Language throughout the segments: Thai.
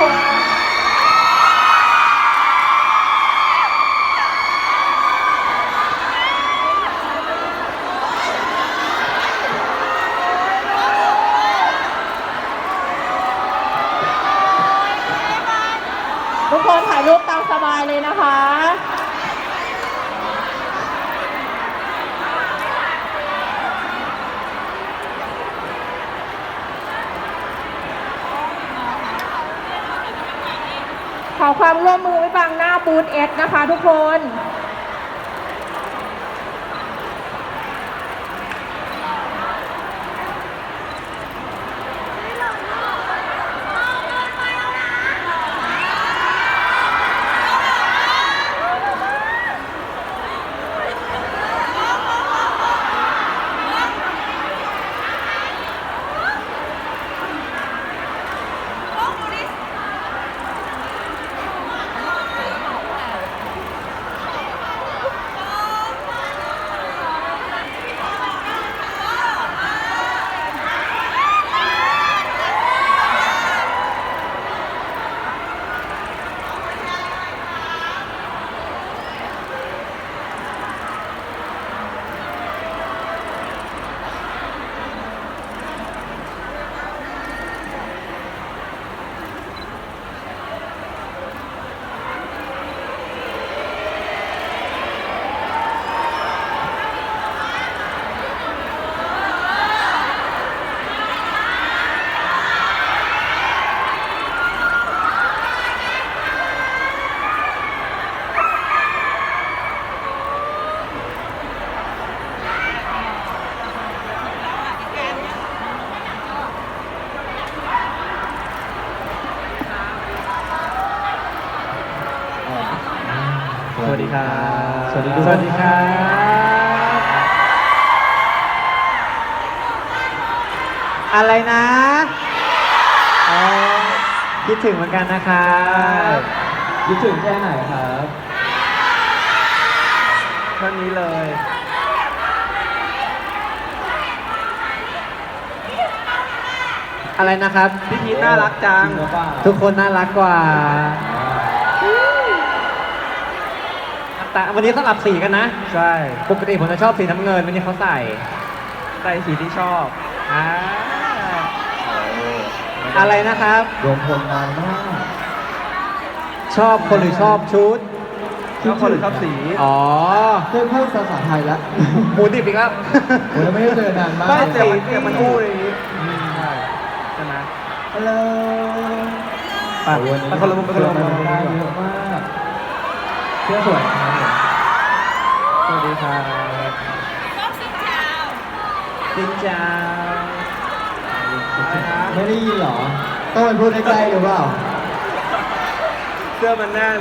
คน ทุกคนถ่ายรูปตามสบายเลยนะคะ ขอความร่วมมือไว้ บูธเอสนะคะทุกคน คิดถึงเหมือนกันนะครับคิดถึงแค่ไหนครับเท่านี้เลย อะไรนะครับพี่พีทน่ารักจัง จริงหรือเปล่า ทุกคนน่ารักกว่าแต่วันนี้สลับสีกันนะ ใช่ปกติผมจะชอบสีน้ำเงินวันนี้เขาใส่ ใส่สีที่ชอบ อ่า อะไรนะครับ รวมพลนานมาก ชอบคนหรือชอบชุด ชอบคนหรือชอบสี อ๋อเริ่มพูดภาษาไทยแล้วหมูดิบอีกแล้วผมยังไม่ได้เจอนานมากไม่สีเสียงมันอู้เลยางงี้ใช่ใช่ไหมฮัลโหลไปไปคนละมุมไปคนละมุมได้เยอะมากเสื้อสวยครับผมสวัสดีครับจินจ้า ไม่ได้ยินเหรอ ต้องไปพูดใกล้ๆหรือเปล่า เสื้อมันแน่น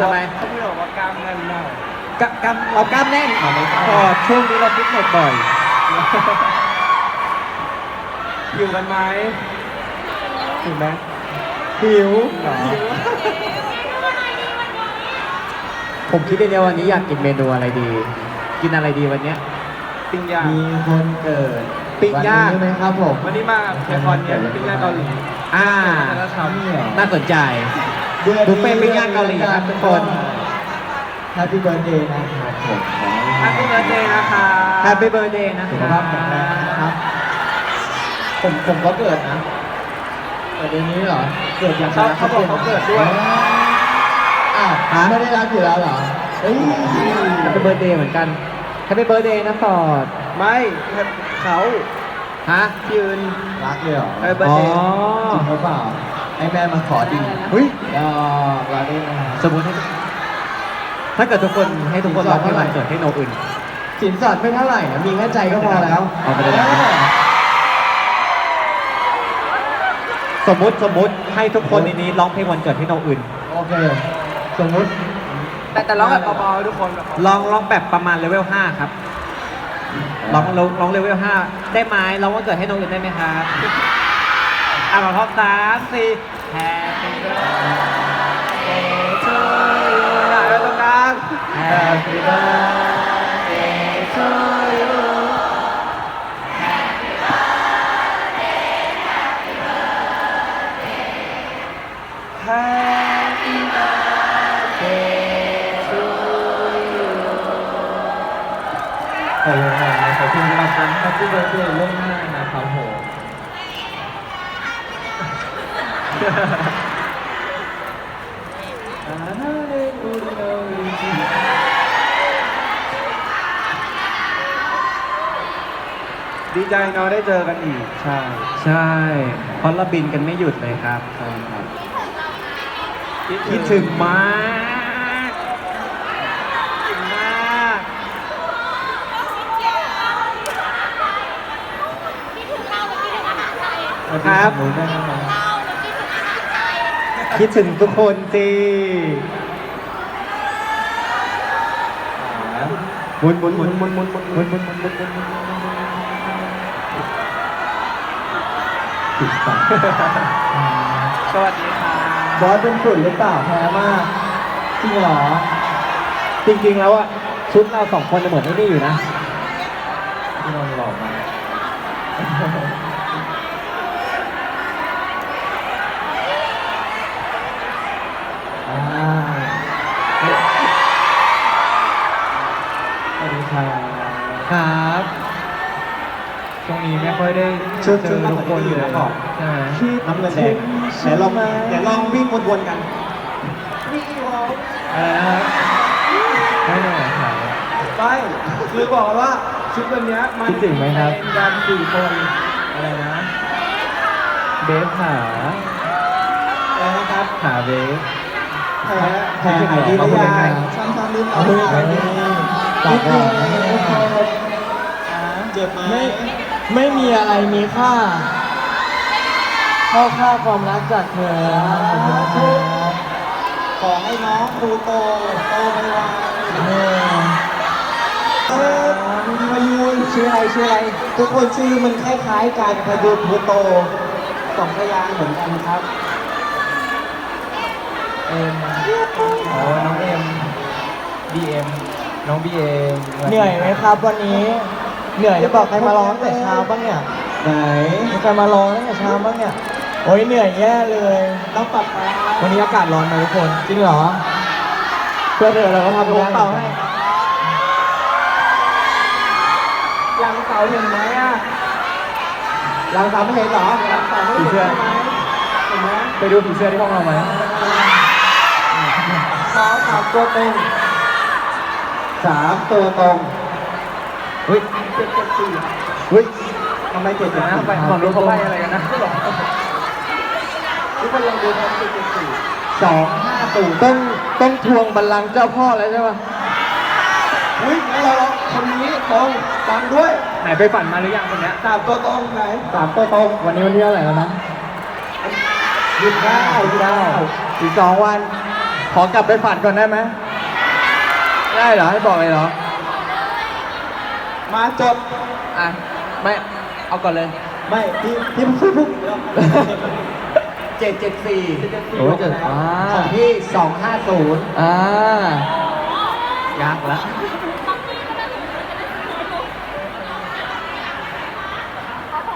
ทำไม เขาไม่บอกว่ากล้ามแน่นมากกกล้ามเรากล้ามแน่นอ๋อไม่ใช่พอช่วงนี้เราฟิตเนสบ่อยอยู่กันไหมถูกไหมหิวหรอผมคิดในเดียววันนี้อยากกินเมนูอะไรดี กินอะไรดีวันเนี้ย ปิ้งย่างมีคนเกิด ปิ้งย่างวันนี้ไหมครับผม วันนี้มาเทคอนเนี่ยปิ้งย่างเกาหลีอ่าแล้วทนี่เหรอน่าสนใจบุฟเฟ่ต์ปิ้งย่างเกาหลีครับทุกคนแฮปปี้เบิร์ดเดย์นะครับผมขอำ Happy Birthday นะคะ Happy Birthday นะสุขภาพแข็งแรงนะครับ ผมผมก็เกิดนะเกิดเดือนนี้เหรอ เกิดอย่างเขาเขาบอกเขาเกิดด้วยอ้าวไม่ได้รับอยู่แล้วเหรอเฮ้ย Happy Birthday เหมือนกัน Happy Birthday นะฟอร์ดไม่ เขาฮะยืนรักเลยเหรอ Happy อ๋อ Birthday จริงหรือเปล่าไอ้แม่มาขอดีเฮ้ยยอกรักด้วยนะ สมมติให้ถ้าเกิดทุกคนให้ทุกคนร้องเพลงวันเกิดให้โนอื่น สินสอดไม่เท่าไหร่นะมีแค่ใจก็พอแล้วเอาไปเลยสมมติสมมติให้ทุกคนในนี้ร้องเพลงวันเกิดให้โนอื่น โอเค สมมุติแต่แต่ร้องแบบเบาๆทุกคนแบบลองลองแบบประมาณเลเวล5ครับ ลองลองลองเลเวลห้าได้ไหมร้องวันเกิดให้น้องอื่นได้ไหมครับอะมาพร้อมสามสี่ Happy birthday to you อะแล้วตรงกลาง Happy birthday to you แฮปปี้เบิร์ดเดย์ล่วงหน้านะครับผมดีใจเนาะได้เจอกันอีก ใช่ ใช่เพราะเราบินกันไม่หยุดเลยครับ ใช่ครับ คิดถึงมากคิดถึงมาก ครับ คิดถึงทุกคนสิหมุนหมุนหมุนหมุนหมุนหมุนหมุนหมุนหมุนหมุนหมุนหมุนติดปากสวัสดีครับบอสเป็นฝุ่นหรือเปล่าแพ้มากจริงเหรอ จริงๆแล้วอะชุดเราสองคนจะเหมือนไอ้นี่อยู่นะที่นอนหลอกมา นี้ไม่ค่อยได้ชุดเจอทุกคนเลยใช่ไหมน้ำเงินแดงเดี๋ยวลองเดี๋ยวลองวิ่งวนๆกันอะไรนะครับไม่เหนื่อยครับไม่คือบอกว่าชุดวันเนี้ยมันคิดถึงไหมครับ เป็นกันสี่คนอะไรนะเบฟหาอะไรนะครับหาเบฟแผลแผลหายดีหรือยังช้ำช้ำลิ้นเอาไปกันดีตอบก่อนเจ็บไหม ไม่ ไม่มีอะไรมีค่าเท่าค่าความรักจากเธอขอให้น้องครูโต โตไปไวเออเออพยูนชื่ออะไรชื่ออะไร ทุกคนชื่อมันคล้ายๆกันพยูนครูโตสองพยางค์เหมือนกันครับ เอ็มโอ้น้องเอ็มบีเอ็มน้องบีเอ็มเหนื่อยไหมครับวันนี้ เหนื่อยหรือเปล่าใครมาร้องตั้งแต่เช้าบ้างเนี่ย ไหนมีใครมาร้องตั้งแต่เช้าบ้างเนี่ย โอ้ยเหนื่อยแย่เลย ต้องปรับปรุงวันนี้อากาศร้อนไหมทุกคน จริงเหรอ เพื่อเธอเราก็ทำโอ้ได้เป่าให้หลังเสาเห็นไหมอะหลังสามไม่เห็นเหรอหลังเสาไม่เห็นใช่ไหมเห็นไหมไปดูผีเสื้อที่ห้องเราไหมขอถามตัวตรงสามตัวตรง เฮ้ยเจ็ดเจ็ดสี่เฮ้ยทำไมเจ็ดเจ็ดนะสี่ไปฝั่งนู้นเขาไปอะไรกันนะทุกคนลองดูครับเจ็ดเจ็ดสี่สองห้าศูนย์ต้องต้องทวงบัลลังก์เจ้าพ่อแล้วใช่ปะอุ้ยงั้นเราลองคนนี้ตรงฟังด้วย ไหนไปฝันมาหรือยังคนเนี้ยสามตัวตรงไหนสามตัวตรงวันนี้วันที่เท่าไหร่แล้วนะยี่สิบเก้ายี่สิบเก้าอีกสองวัน ขอกลับไปฝันก่อนได้ไหมได้เหรอให้บอกเลยเหรอ มาจบ อะ ไม่ เอาก่อนเลย ไม่ที่ที่พูดพูดเจ็ดเจ็ดสี่โอ้ยเจ็ดอ่า ของพี่สองห้าศูนย์อ่ายากละ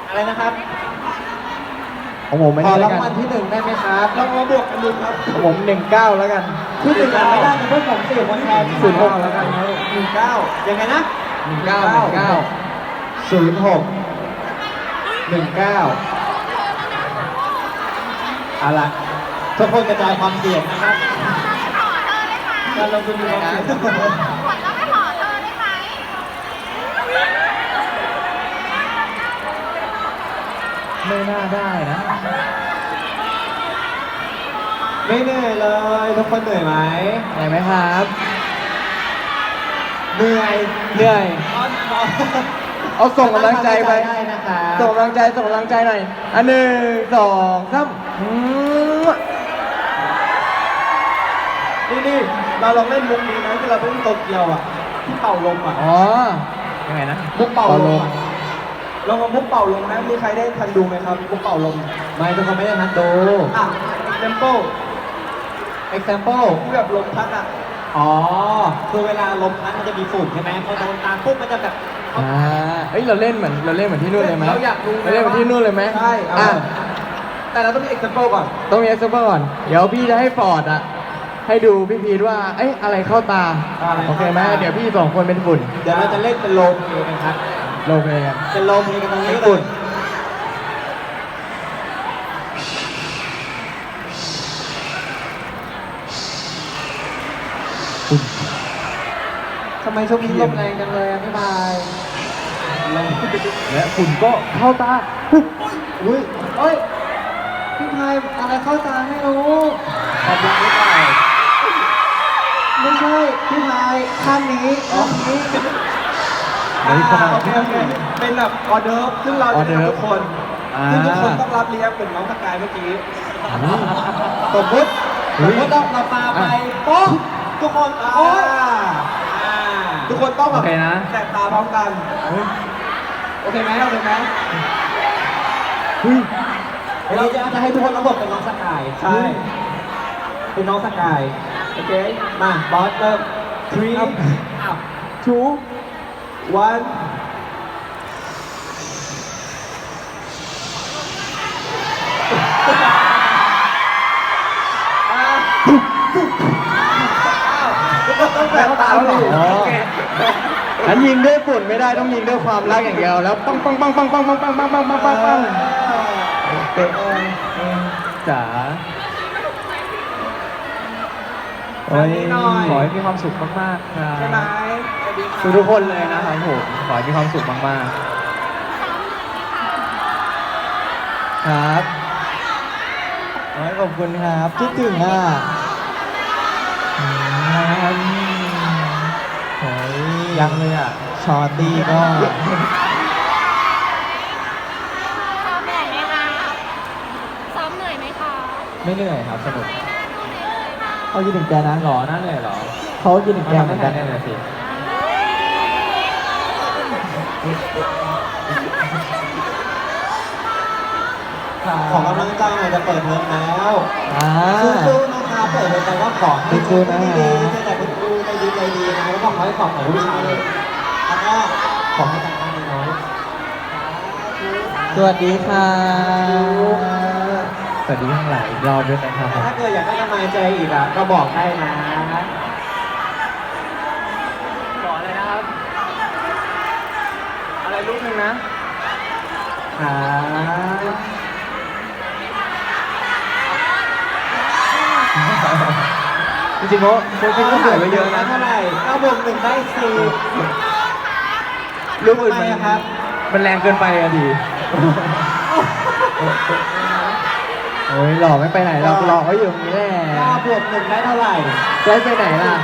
อะไรนะครับ ของผมไม่ขอได้ราแล้งววักัลนที่หนึ่งได้ไหมครับเรามาบวกกันดูครับของผมหนึ่งเก้าแล้วกัน ที่หนึ่งไม่ได้นะเพื่อนผมสี่คนแทนศูนย์หกแล้วกันครับ หนึ่งเก้ายังไงนะ หนึ่งเก้าหนึ่งเก้าศูนย์หกหนึ่งเก้าเอาละทุกคนกระจายความเสี่ยงนะครับการลงทุนดูความเสี่ยงไม่น่าได้นะ ไม่เหนื่อยเลย ทุกคนเหนื่อยไหมไหนื่อยไหมครับ เหนื่อยเหนื่อยเอาส่งกำลังใจไปได้นะคะส่งกำลังใจส่งกำลังใจหน่อย อันหนึ่งสองสามอืมนี่นี่เราลองเล่นมุกนี้นะที่เราไปเล่นโตเกียวอะที่เป่าลมอะอ๋อยังไงนะ มุกเป่าลมเป่าลอะมลองมามุกเป่าลมนะมีใครได้ทันดูไหมครับมุกเป่าลมไม่ทุกคนไม่ได้ทันดู อะ example example ที่แบบลมพัดอะ อ๋อ คือเวลาลมพัดมันจะมีฝุ่นใช่ไหมพอโดนตาปุ๊บมันจะแบบ อ่าเอ้ยเราเล่นเหมือนเราเล่นเหมือนที่นู่นเลยไหมเราอยากรู้เราเล่นเหมือนที่นู่นเลยไหมใช่เอาอะแต่เราต้องมี example ก่อน ต้องมีเอ็กซ์เก่อน เดี๋ยวพี่จะให้ฟอร์ดอะ ให้ดูพี่พีทว่า เอ้ยอะไรเข้าตา อะไรโอเคไหมเข้าตาเดี๋ยวพี่สองคนเป็นฝุ่นเดี๋ยวเราจะเล่นเป็นโลเพลย์กันครับ โลเพลกันเป็นลมเลยกันตรงนี้เลฝุ่นย ไมช่วงนี้ลมแรงจังเลยอะพี่บายและฝุ่นก็เข้าตาอุ้ยเอ้ยพี่พายอะไรเข้าตาไม่รู้ขอบคุณพี่บายไม่ใช่พี่พายข้างนี้ข้างนี้เฮ้ยขนาดโอเคโอเคเป็นแบบออเดิร์ฟซึ่งเราออจะเดิร์ฟทำทุกคนอ่าซึ่งทุกคนต้องรับเลี้ยงเป็นน้องสกายเมื่อกี้สมมติสมมติเราเราปาไปโป๊ะทุกคนอ่าโอ๊ยอ่า ทุกคนต้องแบโอบเคนะแตกตาพร้อมกัน โอเคไหมโอเคไหมวันนี้จะจะให้ทุกคนระบบเป็นน้องสกายใช่ เป็นน้องสกาย โอเค มา บอสเริ่ม three อ้าว two one ต้องแตกตาแล้วเหรออ๋อโอเคฉันยิงด้วยฝุ่นไม่ได้ต้องยิงด้วยความรักอย่างเดียวแล้วปังปังปังปังปังปังปังปังปังปังปังปังเตะจ๋าโอ้ยขอให้มีความสุขมากๆครัใช่ไหมบทุกคนเลยนะครับผมขอให้มีความสุขมากๆ ครับโอ้ขอบคุณครับคิดถึงอะ ยยังเลยอะ ชอตตี้ก็ ซ้อมเหนื่อยไหมคะซ้อมเหนื่อยไหมคะไม่เหนื่อยครับสนุกไม่น่าดูเหนื่อยเลยค่ะเขาคิดถึงแกนะหรอนั่นเลยเหรอเขาคิดถึงแกเหมือนกันเลยสิของกำลังใจหน่อยจะเปิดเทอมแล้วอ่าสู้ๆนะครับเปิดเทอมแต่ว่าขอให้สู้ๆนะดีๆเจอแต่คุณครูใจ ดีใจดีนะแล้วก็ขอให้สอบแต่วิชาเลยแล้วก็ขอให้ตั้งใจน้อยสวัสดีค่ะสวัสดีทั้งหลายอีกรอบด้วยนะครับแต่ถ้าเกิดอยากได้กำลังใจอีกอะก็บอกได้นะขออะไรนะครับ อะไรลูกหนึ่งนะครับ จริงๆเขาเขาคิดว่าเหนื่อยไปเยอะนะ เท่าไหร่เก้าบวกหนึ่งได้สี่ลูกอื่นทำไมมันอะครับ มันแรงเกินไปอะดิโอ้ยหล่อไม่ไปไหนเราหล่อเขาอยู่ตรงนี้แหละเก้าบวกหนึ่งได้เท่าไหร่จะไปไหนล่ะ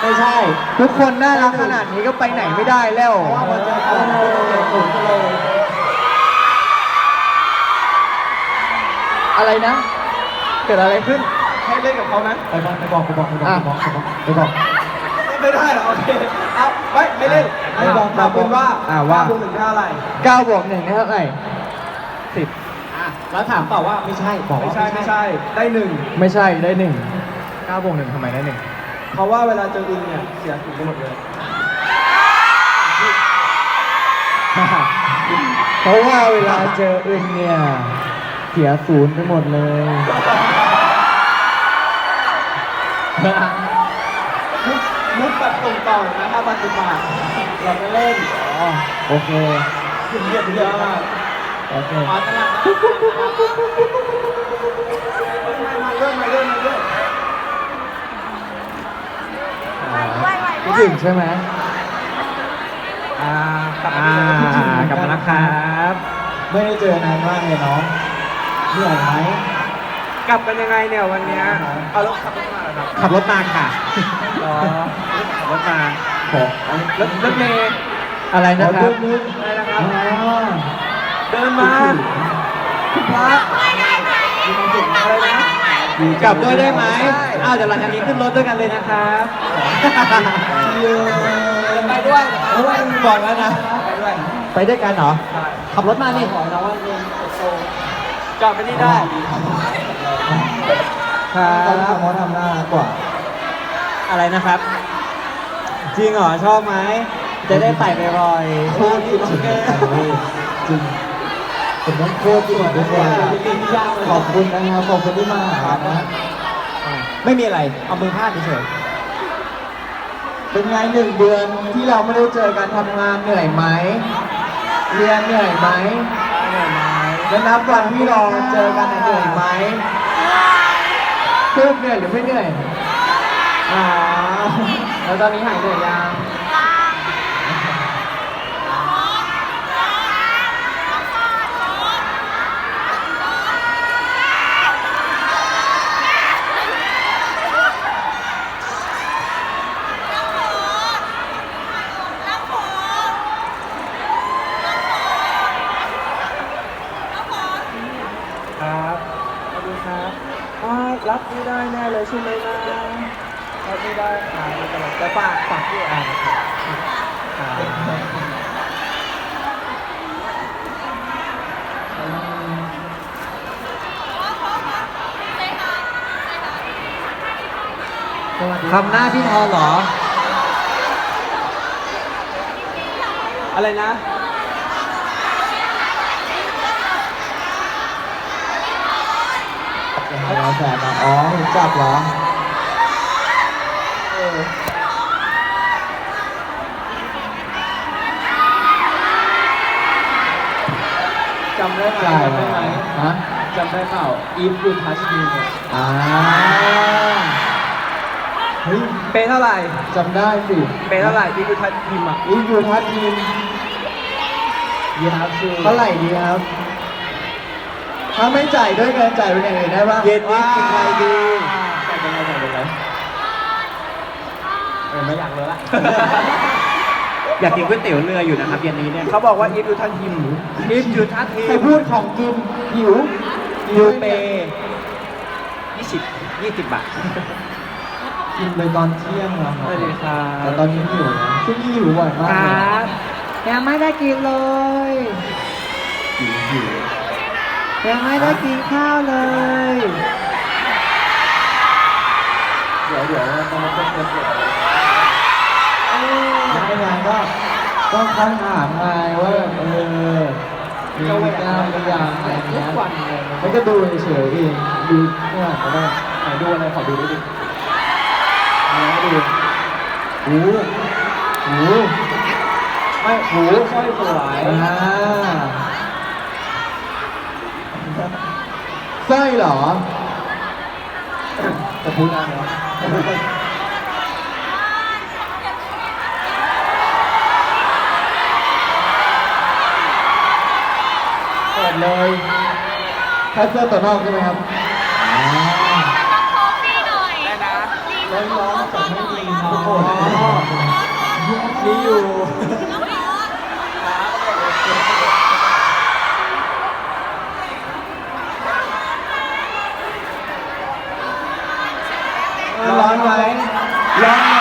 ไม่ใช่ ทุกคนน่ารักขนาดนี้ก็ไปไหนไม่ได้แล้วเพราะว่าพอเจอเขาเราเรียนสูงกันเลยอะไรนะ เกิดอะไรขึ้น ให้เล่นกับเขาไหมไปบอกไปบอกไปบอกไปบอกไปบอกไปบอกไปบอกไม่ได้เหรอโอเคเอาไม่ไม่เล่นไม่บอกถามคุณว่าอ่าว่าคุณถึงเท่าไหร่9บวก1ได้เท่าไหร่สิบอะแล้วถามต่อว่าไม่ใช่บอกไม่ว่าใช่ไม่ใช่ได้หนึ่งไม่ใช่ได้หนึ่งเก้าบวกหนึ่งทำไมได้หนึ่งเพราะว่าเวลาเจออินเนี่ยเสียงถึงกันหมดเลยเพราะว่าเวลาเจออึนเนี่ย เสียศูนย์ไปหมดเลย มุกมุกแบบตรงต่อนะครับปัจจุบันเราไม่เล่นอ๋อโอเคถึงเยอะถึงเยอะมากโอเคขอตลาดมาเรื่อยมาเรื่อยมาเรื่อยอ่าคิดถึงใช่ไหมอ่ากลับอ่ากลับมาแล้วครับ ไม่ได้เจอนานมากเลยน้องเหนื่อยไหมก ลับกันยังไงเนี่ยวันเนี้ยเอาแล้วขับรถมาเหรอครับขับรถมาค่ะรอขับรถมาขอรถรถเมย์อะไรนะครับอะไรนะครับอ๋อเดินมาคุณพระมีความสุขอะไรนะกลับด้วยได้ไหมอ้าวเดี๋ยวหลังจากนี้ขึ้นรถด้วยกันเลยนะครับไปด้วยเพราะว่าบอกแล้วนะ ไปด้วยไปด้วยกันเหรอ ขับรถมานี่ขอน้องว่าเรียนโตจอดไปนี่ได้ ครับเขาทำหน้ากว่า อะไรนะครับ จริงเหรอชอบไหม จะได้ใส่ไปรอยโคตรจริงจริงผมต้องโคตรจริงทุกคนขอบคุณนะครับ ขอบคุณที่มาหานะไม่มีอะไร เอามือพาดเฉยเป็นไงหนึ่งเดือนที่เราไม่ได้เจอกันทำงานเหนื่อยไหม เรียนเหนื่อยไหมเหนื่อยไหมแล้วนับวันที่เราเจอกันน่ะเหนื่อยไหม พูดเหนื่อยหรือไม่เหนื่อยอ๋อแล้วตอนนี้หายเหนื่อยยัง ครับสวัสดีครับอ่ารับ ไม่ได้แน่เลยใช่ไหมนะรับไม่ได้อ่าไม่เป็นไรแต่ฝากฝากด้วยอ่านะครับอ่าทำหน้าพี่ทอเหรอ อะไรนะ เรา แสบอะอ๋อเห็นจับเหรอเออจำได้ไหมใช่จำได้ไหมฮะจำได้เปล่า if you touch me เนี่ยอ่าเฮ้ยเป็นเท่าไหร่จำได้สิเป็นเท่าไหร่ if you touch me อะอีกอยู่ทัดทีม you have to เท่าไหร่ดีครับ ถ้าไม่จ่ายด้วยเงินจ่ายเป็นอย่างอื่นได้ปะเย็นนี้กินอะไรดีแต่เป็นไงแต่เป็นไงเออไม่อยากเลยละ อยากกินก๋วยเตี๋ยวเรืออยู่นะครับเย็นนี้เนี่ยเขาบอกว่า if you touch him if you touch ใคร him พูดของกินหิว you pay ยี่สิบยี่สิบบาทกินไปตอนเที่ยงแล้วสวัสดีครับแต่ตอนนี้หิวนะช่วงนี้หิวบ่อยมากคเลรัยบยังไม่ได้กินเลยหิวหิว ยังไม่ได้กินข้าวเลย เดี๋ยวเดี๋ยวต้องมาเป็นเด็กไม่ไงก็ก็ค้นถามไงว่าเออมีกล้ามหรือยังอะไรเงี้ยไม่ก็ดูเฉยๆเองดูเนี่ยก็ได้ไหนดูอะไรขอดูด้วยดิแล้วดูหูหูไม่หูสร้อยสวยอ่า สร้อยเหรอจะพูดอะไรเนาะเปิดเลยแค่เสื้อตัวนอกใช่ไหมครับอ่าร้อนร้อนๆแต่ไม่มีโอ้โหมีอยู่ ร้อนไหมร้อนไหม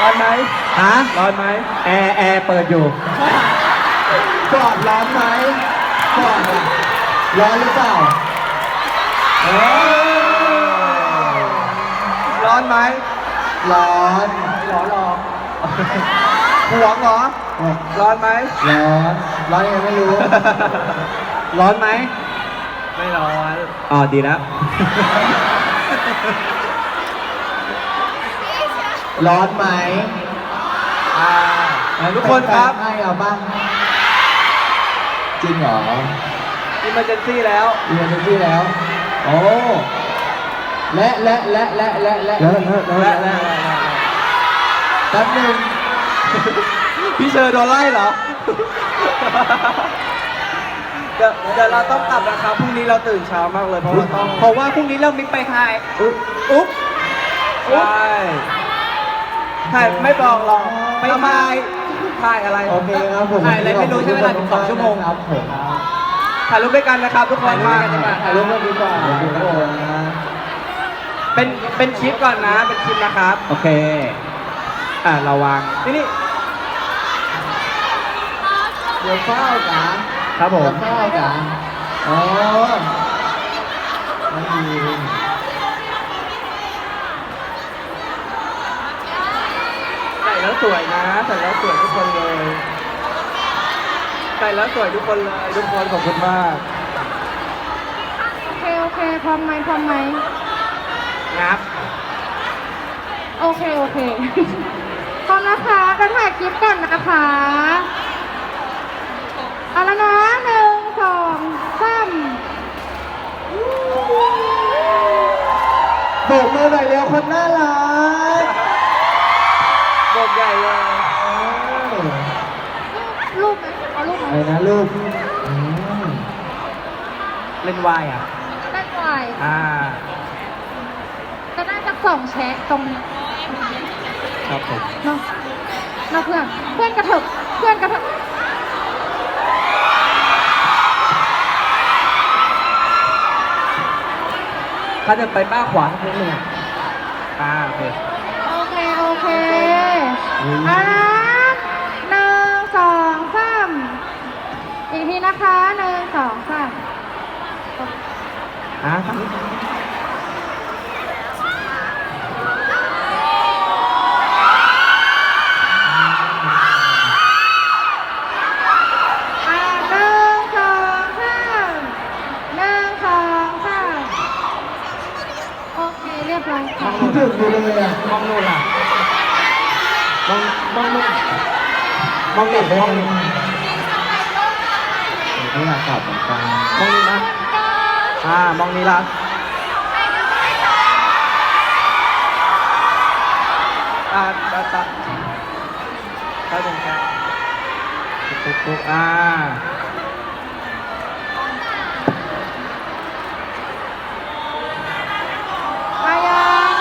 ร้อนไหม ฮะ ร้อนไหมแอร์แอร์เปิดอยู่กอดร้อนไหมกอดอะร้อนหรือเปล่าเออร้อนไหมร้อนร้อนหรอห่วงเหรอ ร้อนไหมร้อนร้อนยังไงไม่รู้ ร้อนไหมไม่ร้อนอ๋อดีแล้ว ร้อนไหม อ่าทุกคนครับ ให้เอาบ้าง จริงเหรออิมเมอร์เจนซี่แล้วเรียนที่แล้ว โอ้และและและและและและและและแป๊บหนึงพี่เชอร์โดนไล่เหรอ เดี๋ยวเดี๋ยวเราต้องกลับนะครับพรุ่งนี้เราตื่นเช้ามากเลยเพราะเราต้องเพราะว่าพรุ่งนี้เรามิกไปถ่ายอุ๊บอุ๊บใช่ถ่ายไม่บอกหรอก ไปทำไมถ่ายถ่ายอะไรโอเคครับผมถ่ายอะไรไม่รู้ใช้เวลาถึงสองชั่วโมงครับผมถ่ายรูปด้วยกันนะครับทุกคนถ่ายรูปด้วยกันดีกว่าถ่ายรูปกันดีกว่าครับผมเป็นเป็นคลิปก่อนนะ เป็นคลิปนะครับ โอเค อ่าเราวางนี่นี่เดี๋ยวเฝ้าจ๋าครับผมเดี๋ยวเฝ้าจ๋าอ๋อไม่มี ใส่ แล้วสวยนะ ใส่แล้วสวยทุกคนเลย ใส่แล้วสวยทุกคนเลย ทุกคนขอบคุณมาก โอเค โอเค พร้อมไหมพร้อมไหมรงับ โอเค โอเค พร้อมนะคะจะถ่ายคลิปก่อนนะคะเอาละนะหนึ่งสองสามโบกมือหน่อยเร็วคนน่ารัก บอกใหญ่เลยรูปไหมเอารูปไหมอะไรนะลูกอืมเล่นวายอะได้ไวอ่าจะได้สักสองแชะตรงนี้ครับผม เนาะเนาะเพื่อน เพื่อนกระเถิบเพื่อนกระเถิบถ้าจะไปป้าขวาสักนิดนึงอะอ่าโอเค โอเค โอเค อะหนึ่งสองสามอีกทีนะคะหนึ่งสองสามอ่าอะหนึ่งสองสามหนึ่งสองสามโอเคเรียบร้อยค่ะ คิดถึงอยู่เลยอะ มองนู่นล่ะ มองมองนู่มองนี่มองนี่ไม่อยากตอบเหมือนกันมองนี่นะอ่ามองนี่ละอ่าตาตาตาตรงกลางปุ๊บปุ๊บอ่ามายัง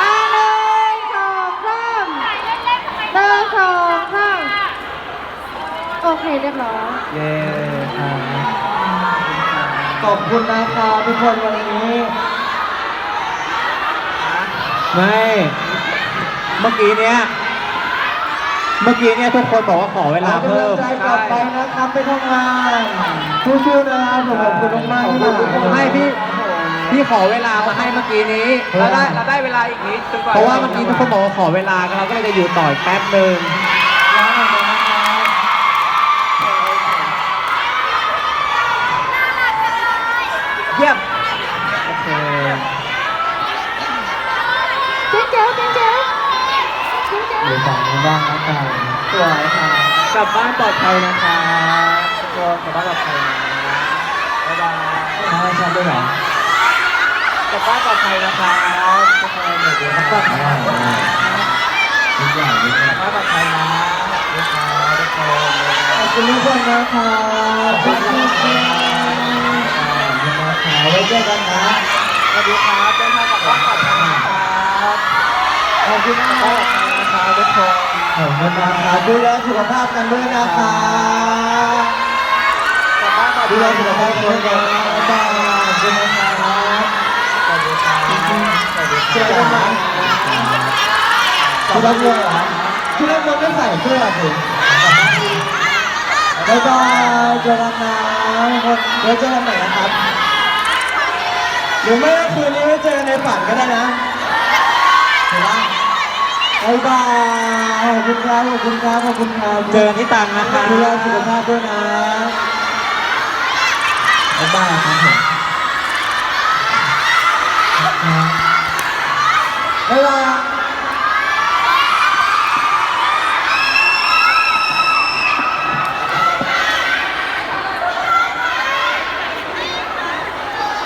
อะหนึ่งสองสามหนึ่งสองสามโอเค เรีย บร้อยเย้ขอบคุณนะครับทุกคนวันนี้ไม่เมื่อกี้เนี้ยเมื่อกี้เนี่ยทุกคนบอกว่าขอเวลาเอากำลัเพิ่งมใจกลับไปนะครับไปทำงานสู้ๆนะครับผมขอบคุณมากๆที่มาไม่พี่ พี่ขอเวลามาให้เมื่อกี้นี้เราได้เราได้เวลาอีกนิดจนกว่า เพราะว่าเมื่อกี้ทุกคนบอกว่าขอเวลาเราก็เลยจะอยู่ต่ออีกแป๊บหนึ่ง ร้องหน่อยนะครับ เยี่ยม โอเคเจ๊เจ๊เจ๊เจ๊เจ๊เจ๊อยู่ฝั่งนี้บ้างแล้วกันสวยครับกลับบ้านปลอดภัยนะคะทุกคนกลับบ้านปลอดภัยนะบ๊ายบายน้องชันด้วยเหรอกลับบ้านปลอดภัยนะคะทุกคนเดี๋ยวเดี๋ยวกลับบ้านปลอดภัยนะนิดใหญ่นิดใหญ่กลับบ้านปลอดภัยนะทุกคนทุกคนขอบคุณทุกคนนะครับขอบคุณนะค รับไว้เจอกันนะสวัสดีครับเดินทางกลับบ้านปลอดภัยนะครับขอบคุณนะคปลรัอบดภัยนะครับทุกคนขอบคุณนะครับดูแลสุขภาพกันด้วยนะครับกลับบ้านปลอดดูภัแลยสุขภาพกันด้วยนะครับขอบคุณนะครับสวัสดีครับสวัสดีคเจอรักันใหม่บคุณรับเงินเหรอคุณรับเงินไม่ใส่เสื้อสิบ๊ายบายเจอกันนะทุกคนเดี๋ยวเจอกันใหม่นะครับ หรือไม่ก็คืนนี้ไม่เจอในฝันก็ได้นะเห็นปะบ๊ายบายขอบคุณครับขอบคุณครับขอบคุณครับเจอกันที่ตังนะคะดูแลสุขภาพด้วยนะบ๊ายบายครับผมบ๊ายบาย